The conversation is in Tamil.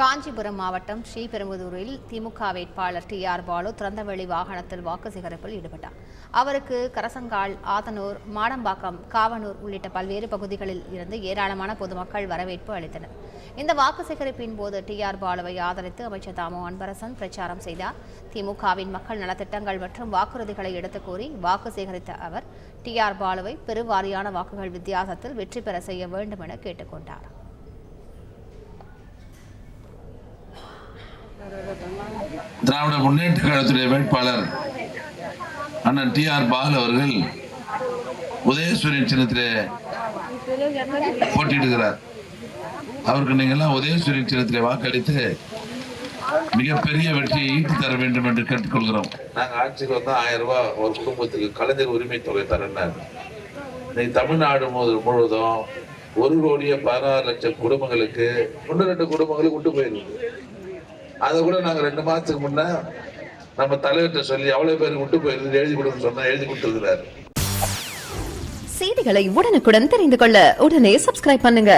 காஞ்சிபுரம் மாவட்டம் ஸ்ரீபெரும்புதூரில் திமுக வேட்பாளர் டி ஆர் பாலு திறந்தவெளி வாகனத்தில் வாக்கு சேகரிப்பில் ஈடுபட்டார். அவருக்கு கரசங்கால் ஆதனூர் மாடம்பாக்கம் காவனூர் உள்ளிட்ட பல்வேறு பகுதிகளில் இருந்து ஏராளமான பொதுமக்கள் வரவேற்பு அளித்தனர். இந்த வாக்கு சேகரிப்பின் போது டி ஆர் பாலுவை ஆதரித்து அமைச்சர் தாமோ அன்பரசன் பிரச்சாரம் செய்தார். திமுகவின் மக்கள் நலத்திட்டங்கள் மற்றும் வாக்குறுதிகளை எடுத்துக் கூறி வாக்கு சேகரித்த அவர் டி ஆர் பாலுவை பெருவாரியான வாக்குகள் வித்தியாசத்தில் வெற்றி பெற செய்ய வேண்டும் என கேட்டுக்கொண்டார் திராவிட முன்னேற்ற கழகத்துடைய வேட்பாளர் அண்ணன் டி ஆர் பால் அவர்கள் உதயசூரியன் சின்னத்திலே போட்டியிடுகிறார். அவருக்கு நீங்கள்லாம் உதயசூரியன் சின்னத்திலே வாக்களித்து மிகப்பெரிய வெற்றியை ஈட்டு தர வேண்டும் என்று கேட்டுக்கொள்கிறோம். நாங்கள் ஆட்சிக்கு வந்தால் ஆயிரம் ரூபாய் ஒரு குடும்பத்துக்கு கலைஞர் உரிமை தொகை தரேன்னாரு. இன்னைக்கு தமிழ்நாடு முழுவதும் ஒரு கோடியே பதினாறு லட்சம் குடும்பங்களுக்கு ஒன்று ரெண்டு குடும்பங்களுக்கு விட்டு போயிருக்கு. அதை கூட நாங்க ரெண்டு மாதத்துக்கு முன்னே நம்ம தலைவர்கிட்ட சொல்லி அவ்வளவு பேர் விட்டு போயிருந்து எழுதி கொடுக்க சொன்னா எழுதி கொடுத்துருக்கிறாரு. செய்திகளை உடனுக்குடன் தெரிந்து கொள்ள உடனே சப்ஸ்கிரைப் பண்ணுங்க.